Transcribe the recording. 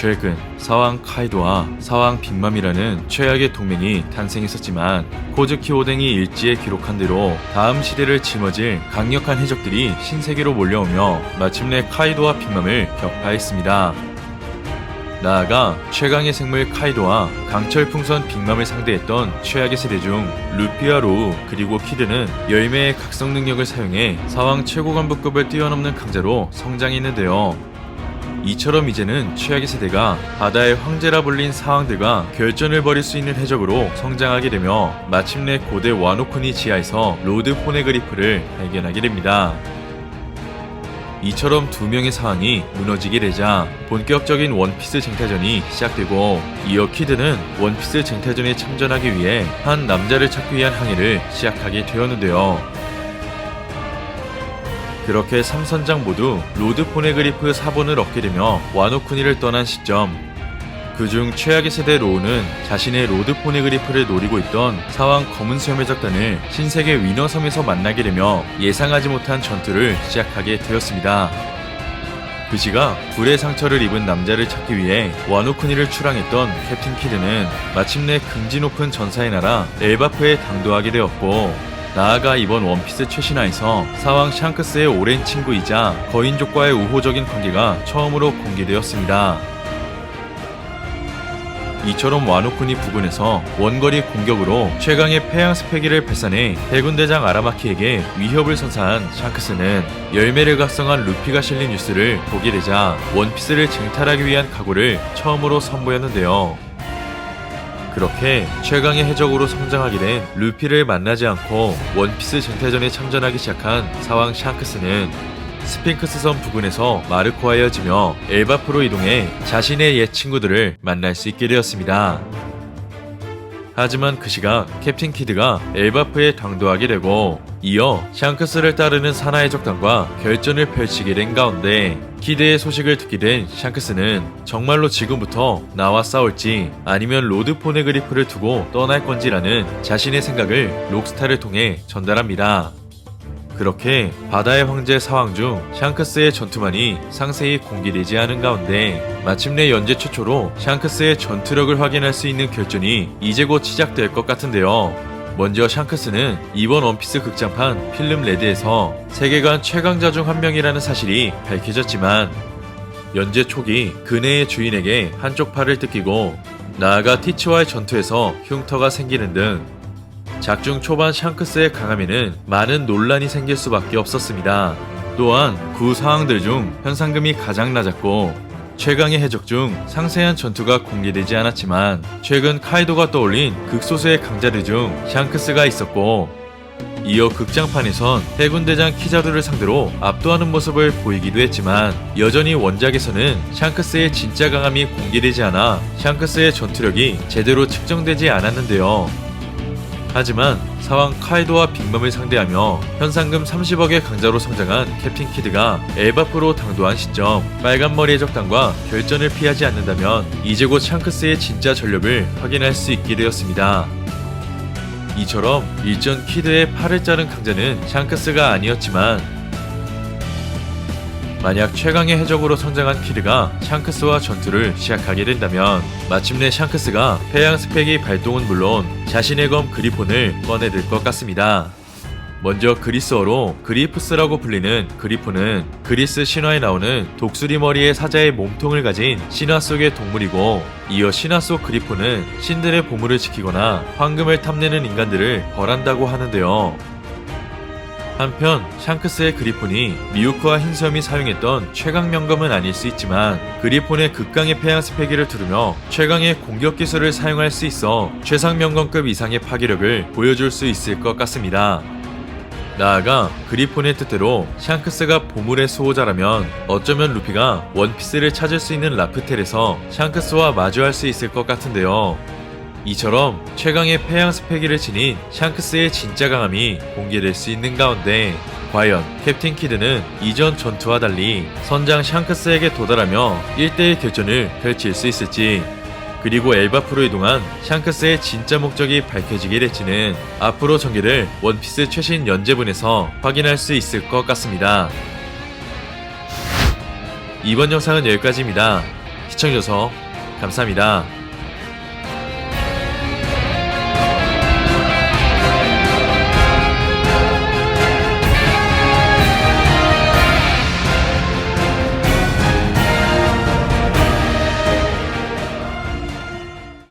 최근 사왕 카이도와 사왕 빅맘이라는 최악의 동맹이 탄생했었지만 코즈키 오뎅이 일지에 기록한 대로 다음 시대를 짊어질 강력한 해적들이 신세계로 몰려오며 마침내 카이도와 빅맘을 격파했습니다. 나아가 최강의 생물 카이도와 강철 풍선 빅맘을 상대했던 최악의 세대 중 루피와 로우 그리고 키드는 열매의 각성 능력을 사용해 사왕 최고 간부급을 뛰어넘는 강자로 성장했는데요. 이처럼 이제는 최악의 세대가 바다의 황제라 불린 사왕들과 결전을 벌일 수 있는 해적으로 성장하게 되며 마침내 고대 와노쿠니 지하에서 로드 포네그리프를 발견하게 됩니다. 이처럼 두 명의 사왕이 무너지게 되자 본격적인 원피스 쟁탈전이 시작되고 이어 키드는 원피스 쟁탈전에 참전하기 위해 한 남자를 찾기 위한 항해를 시작하게 되었는데요. 그렇게 삼선장 모두 로드 포네그리프 4번을 얻게 되며 와노쿠니를 떠난 시점 그중 최악의 세대 로우는 자신의 로드 포네그리프를 노리고 있던 사왕 검은 수염의 적단을 신세계 위너섬에서 만나게 되며 예상하지 못한 전투를 시작하게 되었습니다. 그시가 불의 상처를 입은 남자를 찾기 위해 와노쿠니를 출항했던 캡틴 키드는 마침내 긍지 높은 전사의 나라 엘바프에 당도하게 되었고 나아가 이번 원피스 최신화에서 사왕 샹크스의 오랜 친구이자 거인족과의 우호적인 관계가 처음으로 공개되었습니다. 이처럼 와노쿠니 부근에서 원거리 공격으로 최강의 폐양 스페기를 발산해 해군대장 아라마키에게 위협을 선사한 샹크스는 열매를 각성한 루피가 실린 뉴스를 보게 되자 원피스를 쟁탈하기 위한 각오를 처음으로 선보였는데요. 그렇게 최강의 해적으로 성장하게 된 루피를 만나지 않고 원피스 쟁탈전에 참전하기 시작한 사왕 샹크스는 스핑크스 섬 부근에서 마르코하여지며 엘바프로 이동해 자신의 옛 친구들을 만날 수 있게 되었습니다. 하지만 그 시각 캡틴 키드가 엘바프에 당도하게 되고 이어 샹크스를 따르는 사나이 적단과 결전을 펼치게 된 가운데 키드의 소식을 듣게 된 샹크스는 정말로 지금부터 나와 싸울지 아니면 로드 포네그리프를 두고 떠날 건지라는 자신의 생각을 록스타를 통해 전달합니다. 그렇게 바다의 황제 사왕 중 샹크스의 전투만이 상세히 공개되지 않은 가운데 마침내 연재 최초로 샹크스의 전투력을 확인할 수 있는 결전이 이제 곧 시작될 것 같은데요. 먼저 샹크스는 이번 원피스 극장판 필름 레드에서 세계관 최강자 중 한 명이라는 사실이 밝혀졌지만 연재 초기 그네의 주인에게 한쪽 팔을 뜯기고 나아가 티치와의 전투에서 흉터가 생기는 등 작중 초반 샹크스의 강함에는 많은 논란이 생길 수밖에 없었습니다. 또한 구 상황들 중 현상금이 가장 낮았고 최강의 해적 중 상세한 전투가 공개되지 않았지만 최근 카이도가 떠올린 극소수의 강자들 중 샹크스가 있었고 이어 극장판에선 해군대장 키자루를 상대로 압도하는 모습을 보이기도 했지만 여전히 원작에서는 샹크스의 진짜 강함이 공개되지 않아 샹크스의 전투력이 제대로 측정되지 않았는데요. 하지만 사왕 카이도와 빅맘을 상대하며 현상금 30억의 강자로 성장한 캡틴 키드가 엘바프로 당도한 시점 빨간머리의 적단과 결전을 피하지 않는다면 이제 곧 샹크스의 진짜 전력을 확인할 수 있게 되었습니다. 이처럼 일전 키드의 팔을 자른 강자는 샹크스가 아니었지만 만약 최강의 해적으로 성장한 키드가 샹크스와 전투를 시작하게 된다면 마침내 샹크스가 해양 스펙의 발동은 물론 자신의 검 그리폰을 꺼내들 것 같습니다. 먼저 그리스어로 그리프스라고 불리는 그리폰은 그리스 신화에 나오는 독수리 머리의 사자의 몸통을 가진 신화 속의 동물이고 이어 신화 속 그리폰은 신들의 보물을 지키거나 황금을 탐내는 인간들을 벌한다고 하는데요. 한편 샹크스의 그리폰이 미우크와 흰섬이 사용했던 최강 명검은 아닐 수 있지만 그리폰의 극강의 폐양 스페기를 두르며 최강의 공격 기술을 사용할 수 있어 최상 명검급 이상의 파괴력을 보여줄 수 있을 것 같습니다. 나아가 그리폰의 뜻대로 샹크스가 보물의 수호자라면 어쩌면 루피가 원피스를 찾을 수 있는 라프텔에서 샹크스와 마주할 수 있을 것 같은데요. 이처럼 최강의 폐양 스페기를 지닌 샹크스의 진짜 강함이 공개될 수 있는 가운데 과연 캡틴 키드는 이전 전투와 달리 선장 샹크스에게 도달하며 1대1 결전을 펼칠 수 있을지 그리고 엘바프로 이동한 샹크스의 진짜 목적이 밝혀지게 될지는 앞으로 전개를 원피스 최신 연재분에서 확인할 수 있을 것 같습니다. 이번 영상은 여기까지입니다. 시청해주셔서 감사합니다.